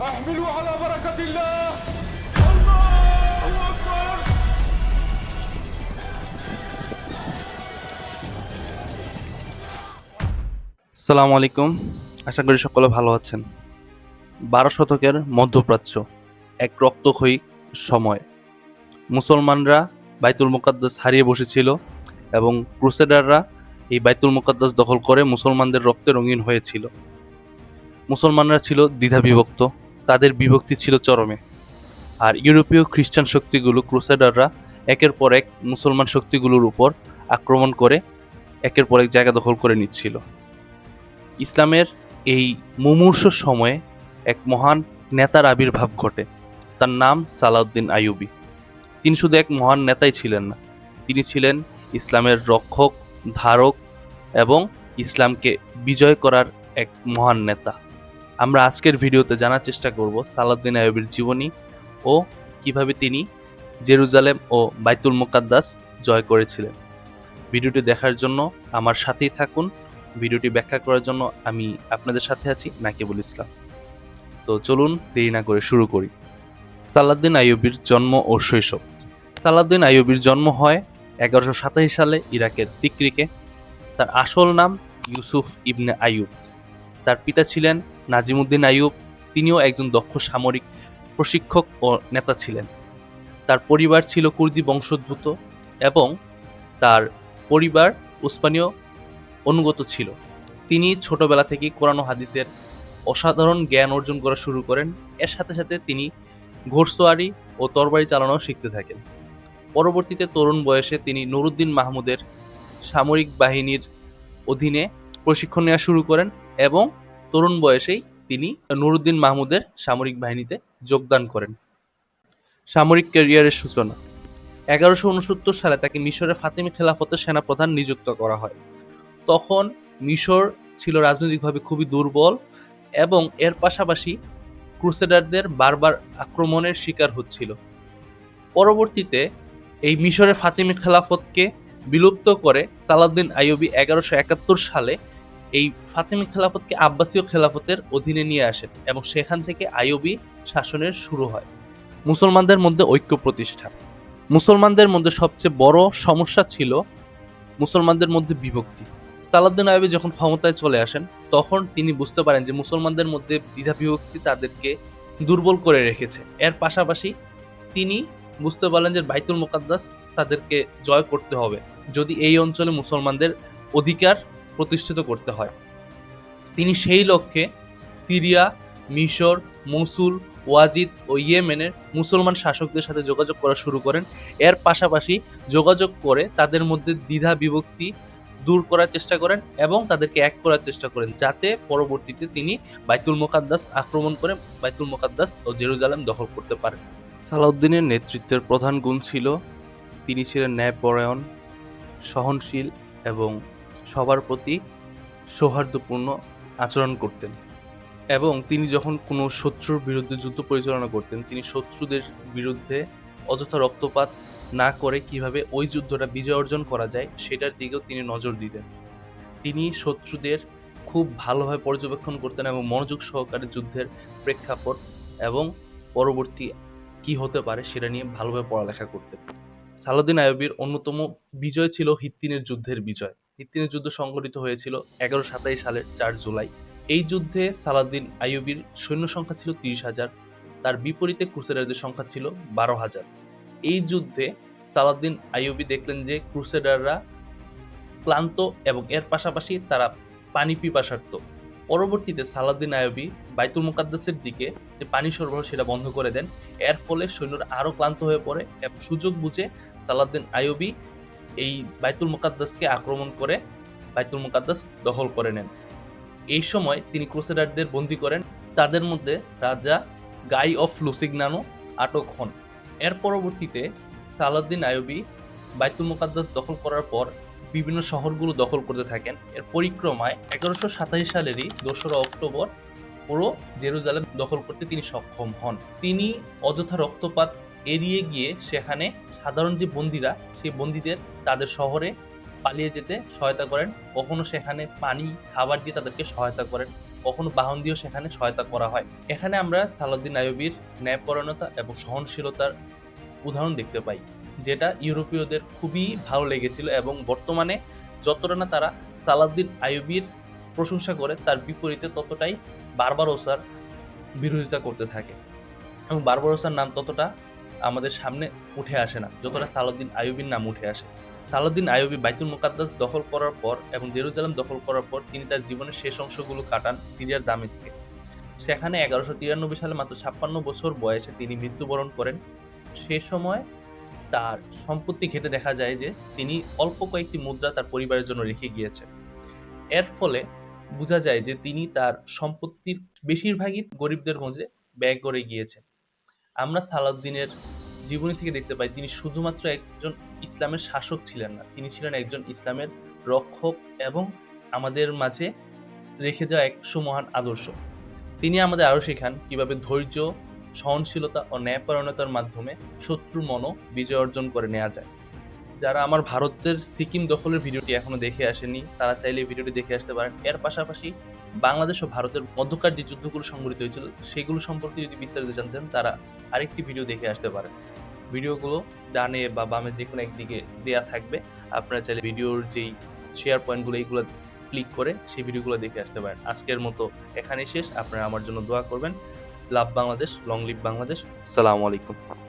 احملوا على بركة الله الله أكبر সালাম আলাইকুম আশা করি সকলে ভালো আছেন বারো শতকের মধ্যপ্রাচ্য এক রক্তক্ষয়ী সময় মুসলমানরা বাইতুল মুকাদ্দাস হারিয়ে বসেছিল এবং ক্রুসেডাররা এই বাইতুল মুকাদ্দাস দখল করে মুসলমানদের রক্তে রঙিন হয়েছিল মুসলমানরা ছিল দ্বিধা বিভক্ত তাদের বিভক্তি ছিল চরমে। আর ইউরোপীয় খ্রিস্টান শক্তিগুলো ক্রুসেডাররা একের পর এক মুসলমান শক্তিগুলোর উপর আক্রমণ করে একের পর এক জায়গা দখল করে নিচ্ছিল। ইসলামের এই মুমূর্ষ সময়ে এক মহান নেতার আবির্ভাব ঘটে। তার নাম সালাউদ্দিন আইয়ুবী। তিনি শুধু এক মহান নেতাই ছিলেন না, তিনি ছিলেন ইসলামের রক্ষক, ধারক এবং ইসলামকে বিজয় করার এক মহান নেতা। আমরা আজকের ভিডিওতে জানার চেষ্টা করব সালাউদ্দিন আইয়ুবীর জীবনী ও কীভাবে তিনি জেরুজালেম ও বাইতুল মুকাদ্দাস জয় করেছিলেন। ভিডিওটি দেখার জন্য আমার সাথেই থাকুন। ভিডিওটি ব্যাখ্যা করার জন্য আমি আপনাদের সাথে আছি নাকিবুল ইসলাম। তো চলুন দেরি না করে শুরু করি। সালাদ্দিন আইয়ুবীর জন্ম ও শৈশব। সালাদ্দিন আইয়ুবীর জন্ম হয় এগারোশো সাতাশি সালে ইরাকের তিকরিকে তার আসল নাম ইউসুফ ইবনে আইয়ুব। তার পিতা ছিলেন নাজিমুদ্দিন আইয়ুব তিনিও একজন দক্ষ সামরিক প্রশিক্ষক ও নেতা ছিলেন। তার পরিবার ছিল কুর্দি বংশোদ্ভূত এবং তার পরিবার উসমানীয় অনুগত ছিল। তিনি ছোটবেলা থেকেই কোরআন হাদিসের অসাধারণ জ্ঞান অর্জন করা শুরু করেন। এর সাথে সাথে তিনি ঘোড়সওয়ারি ও তরবারি চালানো শিখতে থাকেন। পরবর্তীতে তরুণ বয়সে তিনি নুরুদ্দিন মাহমুদের সামরিক বাহিনীর অধীনে প্রশিক্ষণ নেওয়া শুরু করেন এবং তরুণ বয়সেই তিনি নুরুদ্দিন মাহমুদের সামরিক বাহিনীতে যোগদান করেন। সামরিক ক্যারিয়ারের সূচনা। এগারোশো উনসত্তর সালে তাকে মিশরের ফাতিমি খেলাফতের সেনাপ্রধান নিযুক্ত করা হয়। তখন মিশর ছিল রাজনৈতিকভাবে খুবই দুর্বল এবং এর পাশাপাশি ক্রুসেডারদের বারবার আক্রমণের শিকার হচ্ছিল। পরবর্তীতে এই মিশরের ফাতেমি খেলাফতকে বিলুপ্ত করে সালাউদ্দিন আইয়ুবী এগারোশো একাত্তর সালে এই ফাতেমি খেলাফতকে আব্বাসীয় খেলাফতের অধীনে নিয়ে আসেন এবং সেখান থেকে আইয়ুবী শাসনের শুরু হয়। মুসলমানদের মধ্যে ঐক্য প্রতিষ্ঠা। মুসলমানদের মধ্যে সবচেয়ে বড় সমস্যা ছিল মুসলমানদের মধ্যে বিভক্তি। সালাউদ্দিন আইয়ুবী যখন ক্ষমতায় চলে আসেন, তখন তিনি বুঝতে পারেন যে মুসলমানদের মধ্যে দ্বিধা বিভক্তি তাদেরকে দুর্বল করে রেখেছে। এর পাশাপাশি তিনি বুঝতে পারলেন যে বাইতুল মোকাদ্দাস তাদেরকে জয় করতে হবে। যদি এই অঞ্চলে মুসলমানদের অধিকার প্রতিষ্ঠিত করতে হয়। তিনি সেই লক্ষ্যে সিরিয়া, মিশর, মসুল, ওয়াজিদ ও ইয়েমেনের মুসলমান শাসকদের সাথে যোগাযোগ করা শুরু করেন। এর পাশাপাশি যোগাযোগ করে তাদের মধ্যে দ্বিধা বিভক্তি দূর করার চেষ্টা করেন এবং তাদেরকে এক করার চেষ্টা করেন, যাতে পরবর্তীতে তিনি বাইতুল মোকাদ্দাস আক্রমণ করে বাইতুল মোকাদ্দাস ও জেরুজালেম দখল করতে পারেন। সালাউদ্দিনের নেতৃত্বের প্রধান গুণ ছিল, তিনি ছিলেন ন্যায়পরায়ণ, সহনশীল এবং সবার প্রতি সৌহার্দ্যপূর্ণ আচরণ করতেন। এবং তিনি যখন কোনো শত্রুর বিরুদ্ধে যুদ্ধ পরিচালনা করতেন, তিনি শত্রুদের বিরুদ্ধে অযথা রক্তপাত না করে কীভাবে ওই যুদ্ধটা বিজয় অর্জন করা যায়, সেটার দিকেও তিনি নজর দিতেন। তিনি শত্রুদের খুব ভালোভাবে পর্যবেক্ষণ করতেন এবং মনোযোগ সহকারে যুদ্ধের প্রেক্ষাপট এবং পরবর্তী কি হতে পারে সেটা নিয়ে ভালোভাবে পড়ালেখা করতেন। সালাউদ্দিন আইয়ুবীর অন্যতম বিজয় ছিল হিত্তিনের যুদ্ধের বিজয়। হিত্তিনের যুদ্ধ সংঘটিত হয়েছিল এগারো সাতাইশ সালের চার জুলাই। এই যুদ্ধে সালাউদ্দিন আইয়ুবীর সৈন্য সংখ্যা ছিল তিরিশ হাজার, তার বিপরীতে ক্রুসেডারদের সংখ্যা ছিল বারো হাজার। এই যুদ্ধে সালাউদ্দিন আইয়ুবী দেখলেন যে ক্রুসেডাররা ক্লান্ত এবং এর পাশাপাশি তারা পানি পিপাসার্থ। পরবর্তীতে সালাউদ্দিন আইয়ুবী বাইতুল মুকাদ্দাসের দিকে যে পানি সরবরাহ সেটা বন্ধ করে দেন। এর ফলে সৈন্যরা আরও ক্লান্ত হয়ে পড়ে এবং সুযোগ বুঝে সালাউদ্দিন আইয়ুবী এই বাইতুল মুকাদ্দাসকে আক্রমণ করে বাইতুল মুকাদ্দাস দখল করে নেন। এই সময় তিনি ক্রুসেডারদের বন্দি করেন। তাদের মধ্যে রাজা গাই অফ লুসিগনানো আটক হন। এর পরবর্তীতে সালাউদ্দিন আইয়ুবী বাইতুল মুকাদ্দাস দখল করার পর বিভিন্ন শহরগুলো দখল করতে থাকেন। এর পরিক্রমায় এগারোশো সাতাশি সালেরই দোসরা অক্টোবর পুরো জেরুজালেম দখল করতে তিনি সক্ষম হন। তিনি অযথা রক্তপাত এড়িয়ে গিয়ে সেখানে সাধারণ যে বন্দীরা, সেই বন্দীদের তাদের শহরে পালিয়ে যেতে সহায়তা করেন। কখনো সেখানে পানি, খাবার দিয়ে তাদেরকে সহায়তা করেন। কখনো বাহন দিয়েও সেখানে সহায়তা করা হয়। এখানে আমরা সালাউদ্দিন আইয়ুবীর ন্যায়পরায়ণতা এবং সহনশীলতার উদাহরণ দেখতে পাই, যেটা ইউরোপীয়দের খুবই ভালো লেগেছিল এবং বর্তমানে যতটা না তারা সালাউদ্দিন আইয়ুবীর প্রশংসা করে, তার বিপরীতে ততটাই বারবারোসার বিরোধিতা করতে থাকে। এবং বারবারোসার নাম ততটা আমাদের সামনে উঠে আসে না, যতটা সালাউদ্দিন আইয়ুবীর নাম উঠে আসে। সালাউদ্দিন আইয়ুবী বাইতুল মুকাদ্দাস দখল করার পর এবং জেরুজালেম দখল করার পর তিনি তার জীবনের শেষ অংশগুলো কাটান সিরিয়ার দামেস্কে সেখানে এগারোশো তিরানব্বই সালে মাত্র ছাপ্পান্ন বছর বয়সে তিনি মৃত্যুবরণ করেন। সে সময় তার সম্পত্তি ঘেটে দেখা যায় যে তিনি অল্প কয়েকটি মুদ্রা তার পরিবারের জন্য রেখে গিয়েছেন। এর ফলে বোঝা যায় যে তিনি তার সম্পত্তির বেশিরভাগই গরিবদের মধ্যে ব্যয় করে গিয়েছেন। আমরা সালাউদ্দিনের জীবনী থেকে দেখতে পাই, তিনি শুধুমাত্র একজন ইসলামের শাসক ছিলেন না, তিনি ছিলেন একজন ইসলামের রক্ষক এবং আমাদের মাঝে রেখে যাওয়া এক সুমহান আদর্শ। তিনি আমাদের আরও শেখান কীভাবে ধৈর্য, সহনশীলতা ও ন্যায়পরায়ণতার মাধ্যমে শত্রুর মনও বিজয় অর্জন করে নেওয়া যায়। যারা আমার ভারতের সিকিম দখলের ভিডিওটি এখনও দেখে আসেনি তারা চাইলে ভিডিওটি দেখে আসতে পারেন। এর পাশাপাশি বাংলাদেশ ও ভারতের মধ্যকার যে যুদ্ধগুলো সংঘটিত হয়েছিল, সেগুলো সম্পর্কে যদি বিস্তারিত জানতেন, তারা আরেকটি ভিডিও দেখে আসতে পারেন। ভিডিওগুলো ডানে বা বামে যে কোনো একদিকে দেয়া থাকবে। আপনারা চাইলে ভিডিওর যেই শেয়ার পয়েন্টগুলো এইগুলো ক্লিক করে সেই ভিডিওগুলো দেখে আসতে পারেন। আজকের মতো এখানেই শেষ। আপনারা আমার জন্য দোয়া করবেন। Love Bangladesh long live Bangladesh. সালামু আলাইকুম।